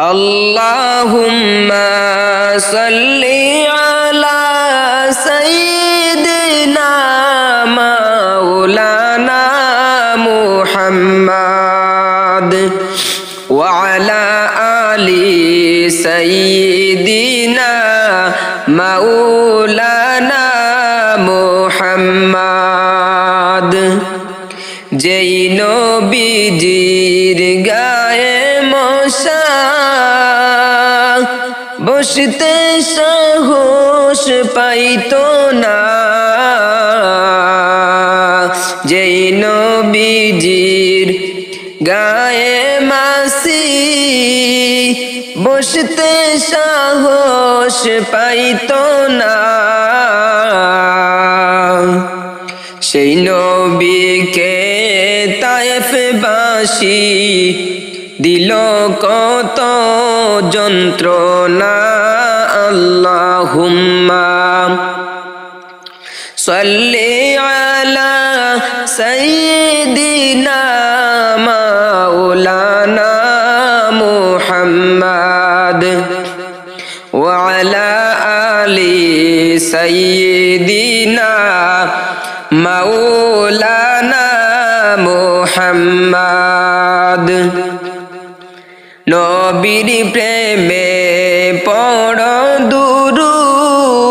اللهم صل على سيدنا مولانا محمد وعلى آل سيدنا مولانا محمد যেই নবীজির গায়ে মশা বসতে সাহস পাইতো না। যেই নবীজির গায়ে মাসি, বসতে সাহস পাইতো না। সেই নবীকে তায়েফ বাসি দিল কত যন্ত্রণা, আল্লাহুম্মা। সাল্লি আলা সাইয়্যিদিনা মাওলানা মুহাম্মদ ওয়া আলা আলি সাইয়্যিদিনা মাওলানা মুহাম্মদ। নবীর প্রেমে পড় দুরুদ।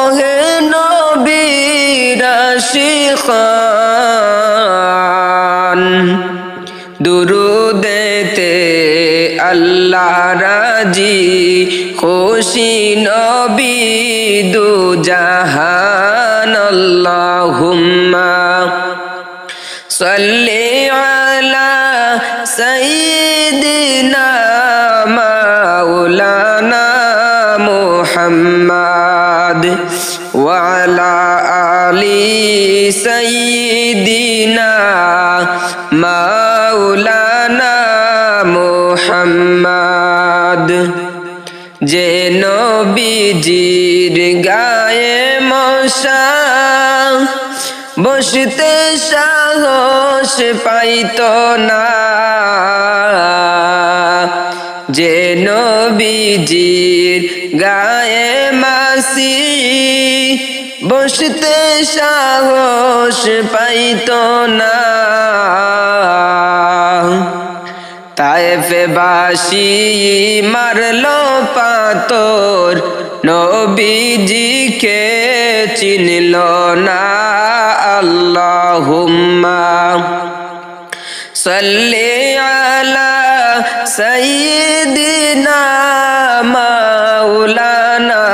ওহে নবীর শিখান দুরুদেতে আল্লাহ রাজি, খুশি নবী দু জাহান আল্লাহুম্মা। সাল্লি আলা দিনা মাওলানা মুহাম্মদ ওয়ালা আলি সাইয়্যিদিনা মাওলানা মুহাম্মদ যে নবীজির গায়ে মশা বসতে সাহস পাইত না। যে নবীজির গায়ে মাসি বসতে সাহস পাইত না। তায়েফে বাসি মারল পাতর نبي جيكي تين اللهم صل على سيدنا مولانا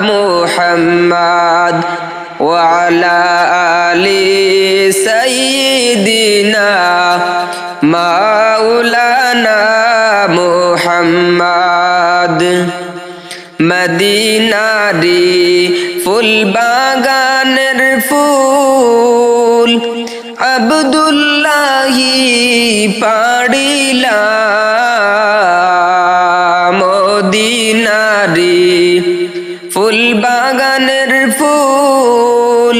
محمد وعلى آل سيدنا مولانا محمد মদিনারি ফুল বাগানের ফুল আবদুল্লাহি পাড়িলা মদিনারি ফুল বাগানের ফুল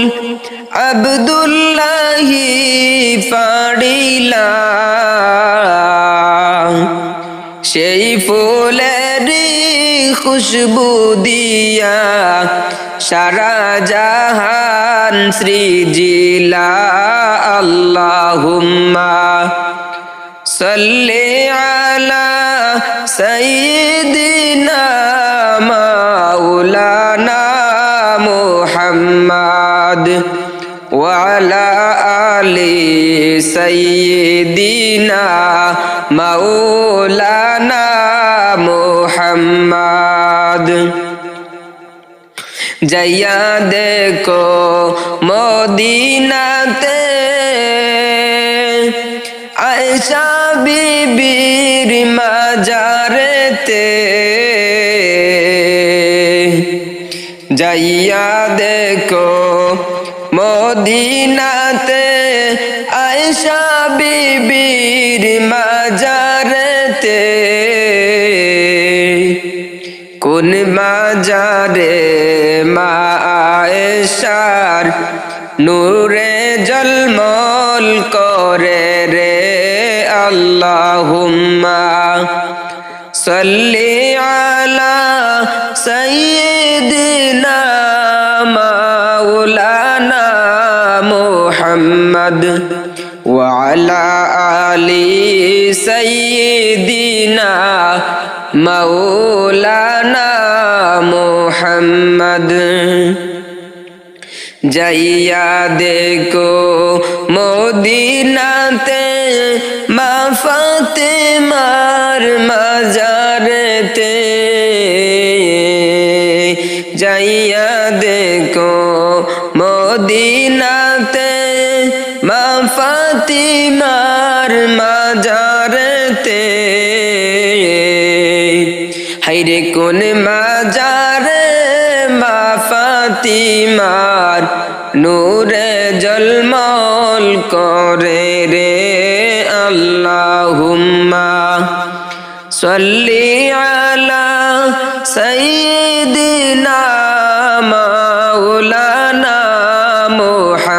আবদুল্লাহি পাড়িলা সেই ফুলের খুশবু দিয়া সারা জাহান সৃজিলা আল্লাহুম্মা সল্লে আলা সঈদিনা মাওলানা মুহাম্মদ ওয়ালা আলি সঈদিনা মাওলানা মোহাম্মদ। জয়া দেখো মদিনাতে আয়সা বিবির মাজারেতে জয়া দেখো মদিনাতে আয়সা বিবির মাজারেতে কোন বাজারে মা আয়েশার নূরে জলমল করে রে আল্লাহুম্মা সল্লি আলা সাইয়্যিদিনা মাওলানা মুহাম্মদ ওয়া আলা আলি সাইয়্যিদিনা মৌলানা মোহাম্মদ। যাইয়া দেখো মোদিনাতে মাফাতে মার মাজারেতে। যাইয়া দেখো মোদিনাতে মাফাতে মার মাজারেতে। হাইরে কোন মাজারে মা ফাতিমার নূরে জলমল করে রে আল্লাহুম্মা সল্লি আলা সাইয়্যিদিনা